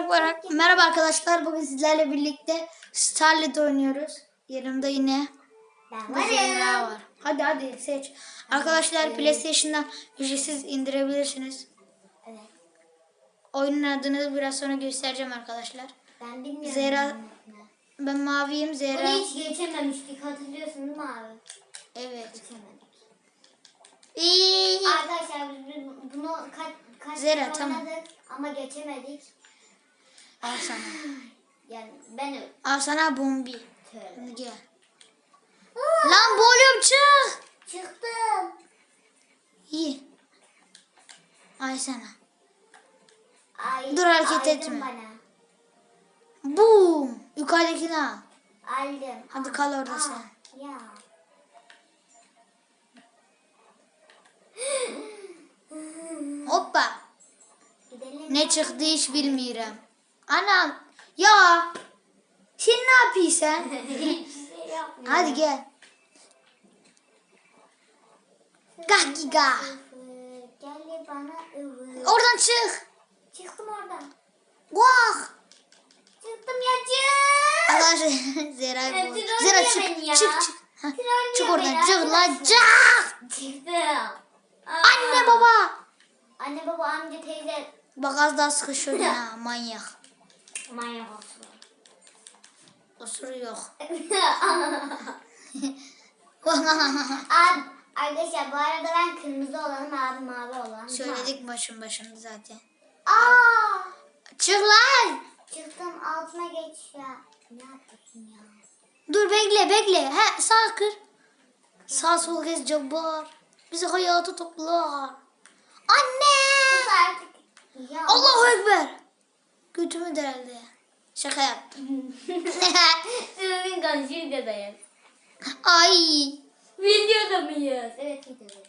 Merhaba, merhaba arkadaşlar. Bugün sizlerle birlikte Starlet oynuyoruz. Yanımda yine Ben varım. var. Hadi hadi seç. Arkadaşlar PlayStation'dan ücretsiz indirebilirsiniz. Evet. Oyunun adını biraz sonra göstereceğim arkadaşlar. Ben bilmiyorum. Zehra-. Ben maviyim Zehra. Onu hiç geçememiştik hatırlıyorsun değil mi abi? Evet. Geçemedik. İyi. Arkadaşlar biz bunu kaç kaç Zehra, tamam. oynadık ama geçemedik. Al sana. Yani ben Al sana bombi. Tövbe. Gel. Lan boğuluyorum çık. Çıktım. İyi. Ay sana. Ay, Dur, hareket etme. Bana. Boom. Yukarıdakini al. Aldım. Hadi kal orada Aa, sen. Ya. Hoppa. Gidelim. Ne çıktı hiç bilmiyorum. Anam. Ya. Sen ne yapıyorsun? Hiçbir şey. Hadi gel. Gah giga. Gel bana ıvır. Oradan çık. Çıktım oradan. Vah. Çıktım ya çık. Arkadaşlar Zera Hep bu. Zera çık. Çık çık. Çık beni oradan. Çık lan çık. Çıktım. Anne baba. Anne baba amca teyze. Bak az daha sıkışıyor ya manyak. Manyak olsun. Osuru yok. Abi, arkadaşlar bu arada ben kırmızı olanım abi mavi olan. Söyledik başın başında zaten. Aa! Çık lan. Çıktım altına geç ya. Ne yapıyorsun ya? Dur bekle bekle. He sağ kır. Sağ sol gez cabbar. Bizi hayatı toplar. Anne. Sus artık. Ya. Allahu Ekber. Götümü deldi. Şaka yaptım. Sizin konuşuyor videodayız. Ay. Videoda mıyız? Evet videodayız.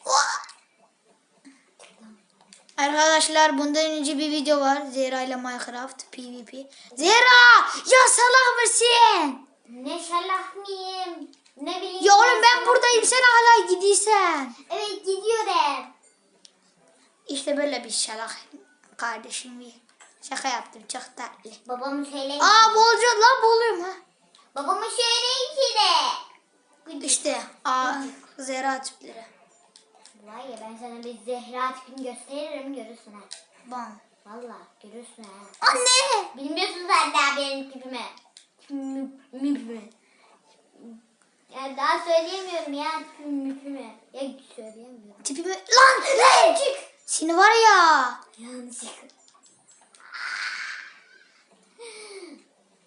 Arkadaşlar bundan önce bir video var. Zehra ile Minecraft PvP. Zehra ya salak mısın? Ne şallah mıyım? Ne bileyim. Ya oğlum ben buradayım sen hala gidiysen. Evet gidiyorum. İşte böyle bir şalak kardeşim bir. Şaka yaptım çok tatlı. Babamı söyleyin. Aa boğulacağım lan boğuluyorum ha. Babamı söyleyin ki de. İşte aa Zehra tipleri. Vay ya ben sana bir Zehra tipini gösteririm görürsün ha. Bam. Valla görürsün ha. Anne. Bilmiyorsun sen daha benim tipimi. Tipimi. Ya daha söyleyemiyorum ya tipimi tipimi. Ya söyleyemiyorum. Tipimi lan lan. Çık. Seni var ya. Yanlışlıkla.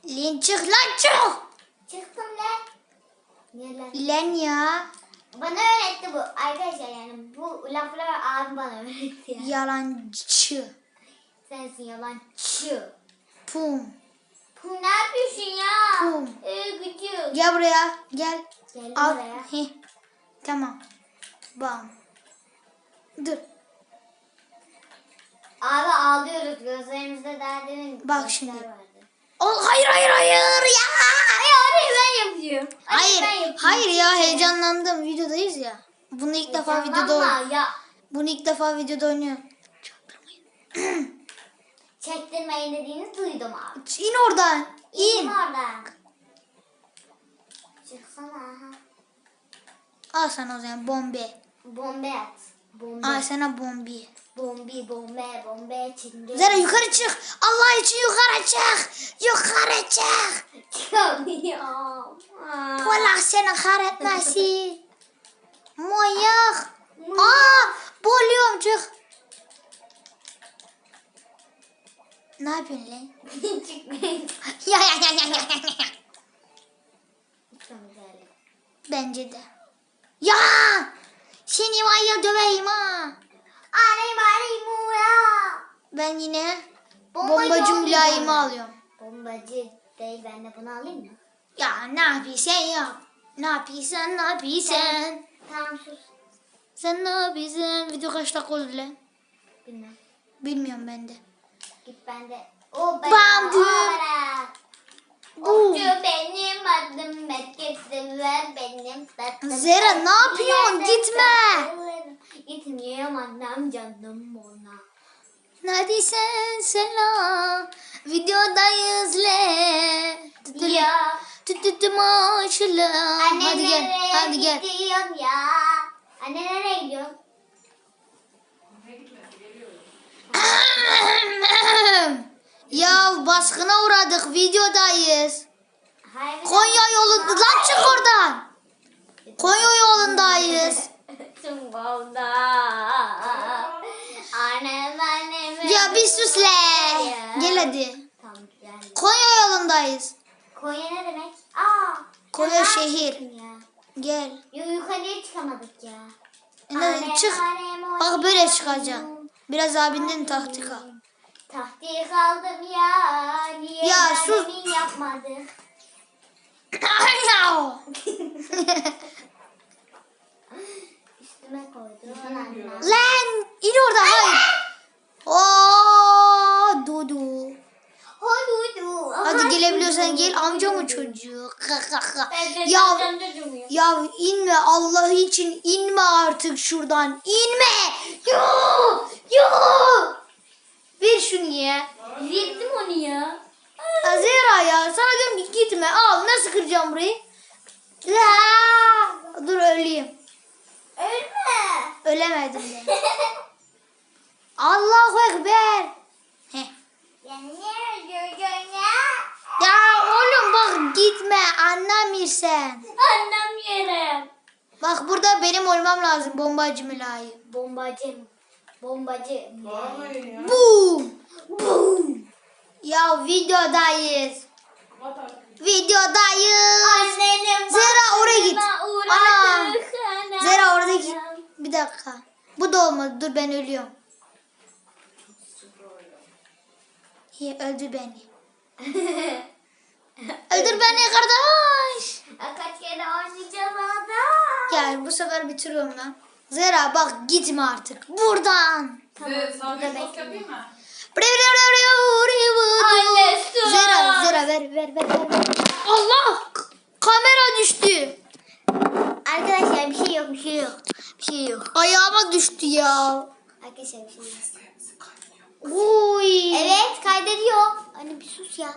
Lan çık lan çık. Çıktım lan. Niye lan? Lan ya. Bana öğretti bu. Arkadaşlar yani bu lafları abim bana öğretti ya. Yalancı. Sensin yalancı. Pum. Pum ne yapıyorsun ya? Pum. Ee, gıcık. Gel buraya. Gel. Geldim Al. buraya. Heh. Tamam. Bam. Dur. Abi ağlıyoruz. Gözlerimizde daha demin Bak şimdi. vardı. Ol hayır hayır hayır ya. Ay orayı ben yapıyorum. Orayı Hayır. ben. Hayır ya heyecanlandım. Videodayız ya. Bunu ilk defa videoda Heyecanlanma oyn- ya. Bunu ilk defa videoda oynuyorum. Çektirmeyin dediğini duydum abi. İn oradan. İn İn. oradan. Çıksana aha. Al sana o zaman bombe. Bombe at. Bombe. Al sana bombi. Bombi bombe bombe çinde. Zara yukarı çık. Allah için yukarı çık. Yukarı çık. Çıkamıyorum. Allah seni kahretmesin. Manyak. Aa, boğuluyorum çık. Ne yapıyorsun lan? Ya ya ya ya ya ya. Bence de. Ya! Seni var ya döveyim ha. Ben yine Bombacı mülayimi alıyorum. Bombacı değil ben de bunu alayım mı? Ya ne yapıyorsun ya? Ne yapıyorsun ne yapıyorsun? Tamam sus. Sen ne yapıyorsun? Video kaç dakika oldu lan? Bilmem. Bilmiyorum ben de. Git ben de. O ben. Bam. Okçu benim adım Merkezde ver benim tatlım. Zera, ne yapıyorsun? Gitme. Gitmiyorum annem canım ona. Neredesin selam? Video videodayız le. Tütülü. Ya. Tütütü maşallah. Anne Hadi gel. Hadi gel. gidiyorsun ya? Anne nereye gidiyorsun? ya baskına uğradık videodayız. Hayır. Konya yolunda lan çık oradan. Konya yolundayız. Çubuğumda. Annem annem. Ya bir sus le. Gel hadi. Tamam geldim. Konya yolundayız. Konya ne demek? Aa. Konya ya şehir. Ya. Gel. Yo, yukarıya çıkamadık ya. Ne, çık. Bak böyle çıkacaksın. Biraz abinden taktik al. Tahtiye kaldım ya. Niye Ya sus. yapmadık? Üstüme koydum. Lan in orada hayır. Oo Dudu. Hadi hadi. Hadi gelebiliyorsan gel amcamın çocuğu. Ya ya. ya inme Allah için inme artık şuradan. İnme. Yuh! Yuh! Ver şunu ya. Verdim onu ya. Azera ya sana diyorum ki gitme al nasıl kıracağım burayı? La! Dur öleyim. Ölme. Ölemedim ben. Allahu Ekber. Heh. Ya niye öldürdün ya? Ya oğlum bak gitme anlamıyorsun. Annem yerim. Bak burada benim olmam lazım bombacı mülayim. Bombacı. Bombacı. Boom. Boom. Ya videodayız. Videodayız. Annenin Zehra, oraya git. anam. Zera orada git. Bir dakika. Bu da olmadı. Dur ben ölüyorum. İyi öldür beni. Öldür beni kardeş. Kaç kere oynayacağız adam. Gel bu sefer bitiriyorum ben. Zera bak gitme artık. Buradan. Size sandviç tost yapayım mı? Anne, sus. Zera, Zera ver ver ver ver. Allah! Kamera düştü. Arkadaşlar bir şey yok bir şey yok. Bir şey yok. Ayağıma düştü ya. Arkadaşlar bir şey yok. Uy. Evet kaydediyor. Anne bir sus ya.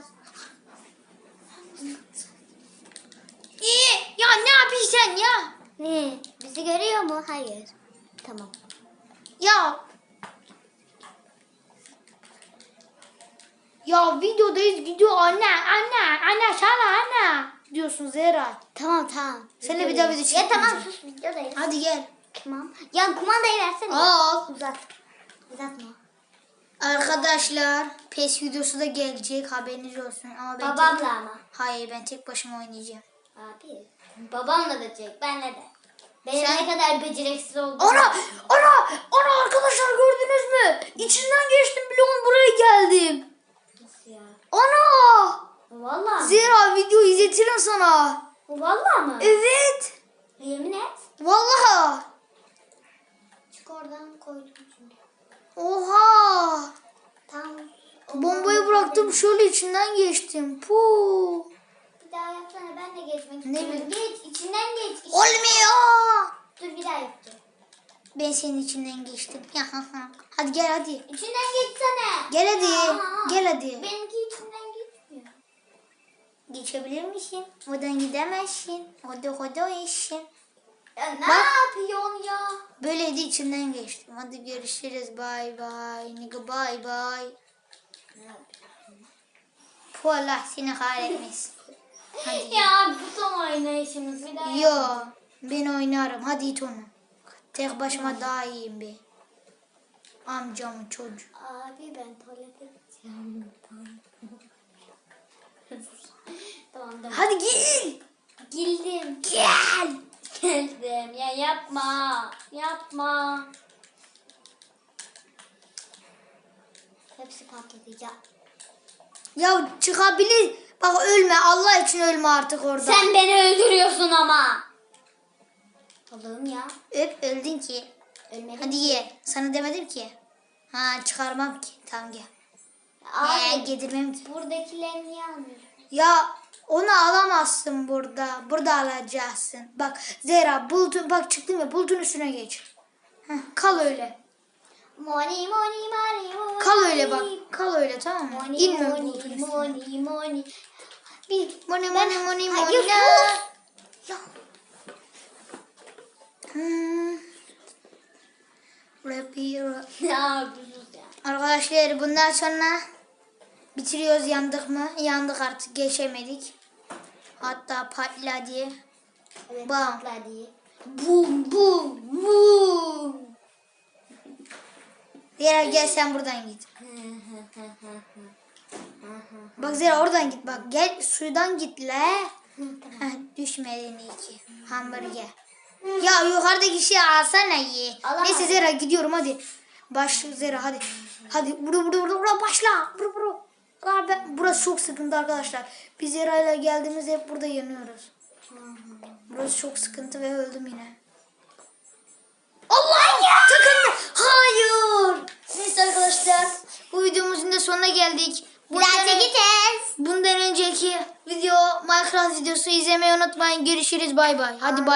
İyi. Ya ne yapıyorsun ya? Ne? Bizi görüyor mu? Hayır. Tamam. Ya. Ya videodayız video anne anne anne sana anne diyorsun Zehra. Tamam tamam. Seninle bir daha video Ya tamam çekmeyeceğim. sus videodayız. Hadi gel. Tamam. Ya kumandayı versene. Al. Uzat. Uzatma. Arkadaşlar PES videosu da gelecek haberiniz olsun. Ama ben Babamla tek... ama. Hayır ben tek başıma oynayacağım. Abi. Babamla da çek. Benle de. Benim Sen- ne kadar beceriksiz olduğumu. Ana! Ana! Ana arkadaşlar gördünüz mü? İçinden geçtim bloğun buraya geldim. Nasıl ya? Ana! Valla. Zehra video izletirim sana. Valla mı? Evet. Yemin et. Vallahi. Çık oradan koydum şimdi. Oha. Tamam. Bombayı bıraktım şöyle içinden geçtim. Puh. Bir daha yapsana ben de geçmek Ne istiyorum. Geç içinden geç. İç- Olmuyor. Dur bir daha yapacağım. Ben senin içinden geçtim. hadi gel hadi. İçinden geçsene. Gel hadi. Ya. Gel hadi. Benimki içinden geçmiyor. Geçebilir misin? Oradan gidemezsin. Hadi hadi işin. Ya ne Bak. yapıyorsun ya? Böyle de içinden geçtim. Hadi görüşürüz. Bye bye. Nigga bye bye. Puh Allah seni kahretmesin. Hadi. Ya bu son oynayışımız bir daha. Yo ben oynarım. Hadi it onu. Tek başıma daha iyiyim be. Amcamın çocuğu. Abi ben tuvalete gideceğim. Tamam tamam. Hadi gel. Girdim. Gel. Geldim. Ya yapma. Yapma. Hepsi patlayacak. Ya çıkabilir. Bak ölme. Allah için ölme artık orada. Sen beni öldürüyorsun ama. Allah'ım ya. Öp öldün ki. Ölmedim. Hadi ye. Sana demedim ki. Ha çıkarmam ki. Tamam gel. Abi He, yedirmem ki. buradakileri niye almıyorsun? Ya onu alamazsın burada. Burada alacaksın. Bak Zehra bulutun bak çıktım ya bulutun üstüne geç. Heh, kal öyle. Moni moni mani moni. Kal öyle bak. Kal öyle tamam mı? Moni İnme moni koltuğun üstüne. moni moni. Bir Moni moni moni moni. Yusuf! Ya. Hmm. Rapiro. ne yapıyorsunuz ya? Arkadaşlar bundan sonra bitiriyoruz yandık mı? Yandık artık geçemedik. Hatta patladı. Evet Bam. patladı. Bum bum bum. Zera gel sen buradan git. Bak Zera oradan git bak. Gel sudan git le. Düşmedin iyi ki. Hamburger. Ya yukarıdaki şey alsana ye. Alamam. Neyse Zera gidiyorum hadi. Başla Zera hadi. Hadi bura bura bura başla. Bura bura. Aa, ben, burası çok sıkıntı arkadaşlar. Biz Zera'yla geldiğimizde hep burada yanıyoruz. Burası çok sıkıntı ve öldüm yine. Allah ya! Takılma. Hayır. Neyse arkadaşlar bu videomuzun da sonuna geldik. Bir daha Bundan, çekeceğiz. bundan önceki video Minecraft videosu izlemeyi unutmayın. Görüşürüz bay bay. Hadi bay.